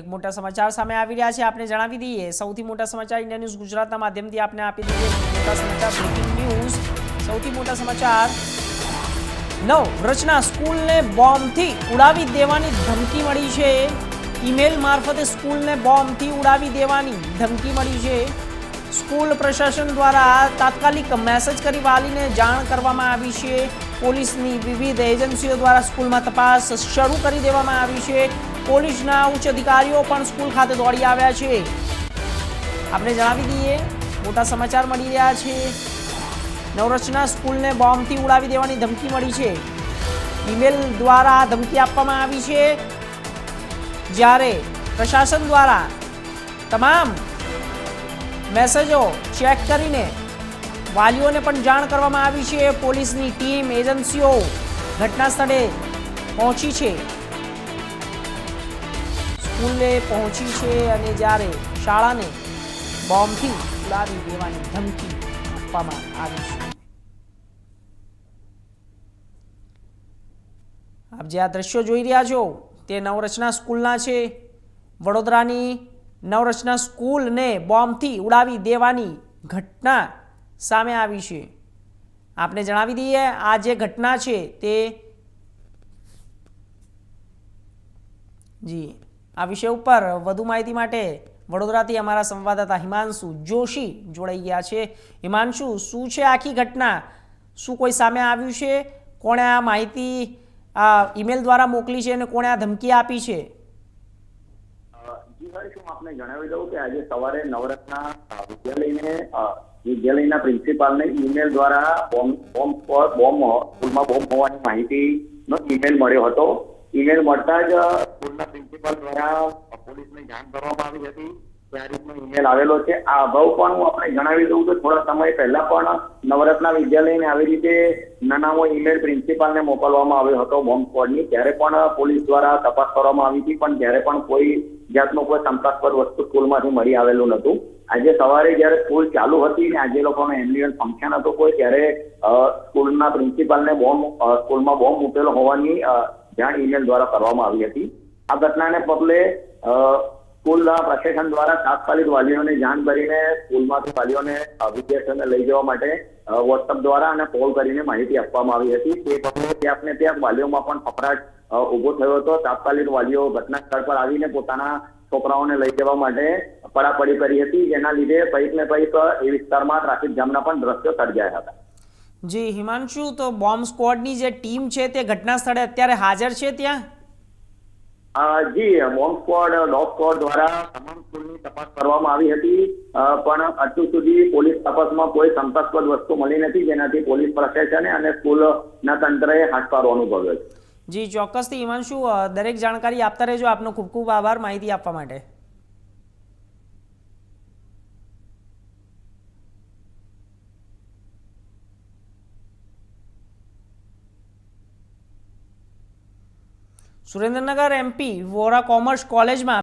એક મોટા સમાચાર સામે આવી રહ્યા છે. આપને જણાવી દઈએ, સૌથી મોટા સમાચાર ઇન્ડિયા ન્યૂઝ ગુજરાતના માધ્યમથી આપને આપી દઈએ. ન્યૂઝ સૌથી મોટા સમાચાર. નવ, રચના સ્કૂલને બોમ્બથી ઉડાવી દેવાની ધમકી મળી છે. ઈમેલ મારફતે સ્કૂલને બોમ્બથી ઉડાવી દેવાની ધમકી મળી છે. સ્કૂલ પ્રશાસન દ્વારા તાત્કાલિક મેસેજ કરી વાલીને જાણ કરવામાં આવી છે. પોલીસની વિવિધ એજન્સીઓ દ્વારા સ્કૂલમાં તપાસ શરૂ કરી દેવામાં આવી છે. પોલીસના ઉચ્ચ અધિકારીઓ પણ સ્કૂલ ખાતે દોડી આવ્યા છે. આપણે જણાવી દઈએ, મોટા સમાચાર મળી રહ્યા છે. નવરચના સ્કૂલને બોમ્બથી ઉડાવી દેવાની ધમકી મળી છે. ઈમેલ દ્વારા ધમકી આપવામાં આવી છે. જ્યારે પ્રશાસન દ્વારા તમામ મેસેજો ચેક કરીને વાલીઓને પણ જાણ કરવામાં આવી છે. પોલીસની ટીમ એજન્સીઓ ઘટના સ્થળે પહોંચી છે. સ્કૂલે પહોંચી છે અને જ્યારે શાળાને બોમ્બથી ઉડાવી દેવાની ધમકી આપવામાં આવી છે. આપ જે આ દ્રશ્યો જોઈ રહ્યા છો, તે નવરચના સ્કૂલના છે. વડોદરાની નવરચના સ્કૂલને બોમ્બથી ઉડાવી દેવાની ઘટના સામે આવી છે. આપને જણાવી દઈએ, આ જે ઘટના છે તે જી આ વિષય ઉપર વધુ માહિતી માટે વડોદરાથી અમારા સંવાદદાતા હિમાંશુ જોશી જોડાઈ ગયા છે. હિમાંશુ, શું છે આખી ઘટના? શું કોઈ સામે આવ્યું છે? કોણે આ માહિતી, આ ઈમેલ દ્વારા મોકલી છે અને કોણે આ ધમકી આપી છે? હું આપને જણાવી દઉં કે આજે સવારે નવરત્ના વિદ્યાલયને વિદ્યાલયના પ્રિન્સિપાલને ઈમેલ દ્વારા બોમ્બ બોમ્બ હોવાની માહિતીનો મળ્યો હતો. ઈમેલ મળતા જ સ્કૂલના પ્રિન્સિપાલ દ્વારા પોલીસને જાણ કરવામાં આવી હતી ઈમેલ આવેલો છે. આ અગાઉ પણ હું આપણે જણાવી દઉં કે થોડા સમય પહેલા પણ નવરત્ના વિદ્યાલયને આવી રીતે નાનામો ઈમેલ પ્રિન્સિપાલને મોકલવામાં આવ્યો હતો બોમ્બ સ્ક્વોડની ત્યારે પણ પોલીસ દ્વારા તપાસ કરવામાં આવી હતી, પણ ત્યારે પણ કોઈ જાતનું કોઈ શંકાસ્પદ વસ્તુ સ્કૂલમાંથી મળી આવેલું નહોતું. આજે સવારે જ્યારે સ્કૂલ ચાલુ હતી ને આજે લોકોનો એન્યુઅલ ફંક્શન હતું કોઈ, ત્યારે સ્કૂલના પ્રિન્સિપાલને બોમ્બ સ્કૂલમાં બોમ્બ મૂકેલો હોવાની જાણ ઈમેલ દ્વારા કરવામાં આવી હતી. આ ઘટનાને પગલે સ્કૂલના પ્રશાસન દ્વારા તાત્કાલિક વાલીઓને જાણ કરીને સ્કૂલમાંથી વાલીઓને વિદ્યાર્થીઓને લઈ જવા માટે વોટ્સઅપ દ્વારા અને કોલ કરીને માહિતી આપવામાં આવી હતી. તે પગલે ત્યાં ને ત્યાં વાલીઓમાં પણ ફફડાટ ઊભો થયો હતો. તાત્કાલિક વાલીઓ ઘટના સ્થળ પર આવીને પોતાના છોકરાઓને લઈ જવા માટે પડાપડી કરી હતી. જેના લીધે કંઈક ને કંઈક એ વિસ્તારમાં ટ્રાફિક જામના પણ દ્રશ્યો સર્જાયા હતા. જી હિમાંશુ તો બોમ્બ સ્ક્વોડની જે ટીમ છે તે ઘટના સ્થળે અત્યારે હાજર છે ત્યાં? જી બોમ્બ સ્ક્વોડ ડોગ સ્ક્વોડ દ્વારા તમામ સ્કૂલની તપાસ કરવામાં આવી હતી. પણ હજુ સુધી પોલીસ તપાસમાં કોઈ શંકાસ્પદ વસ્તુ મળી નથી જેનાથી પોલીસ પ્રશાસને અને સ્કૂલના તંત્રએ હાથકારો અનુભવ્યો છે. જી ચોક્કસથી હિમાંશુ દરેક જાણકારી આપતા રહેજો. આપનો ખૂબ ખૂબ આભાર માહિતી આપવા માટે. સુરેન્દ્રનગર એમપી વોરા કોમર્સ કોલેજમાં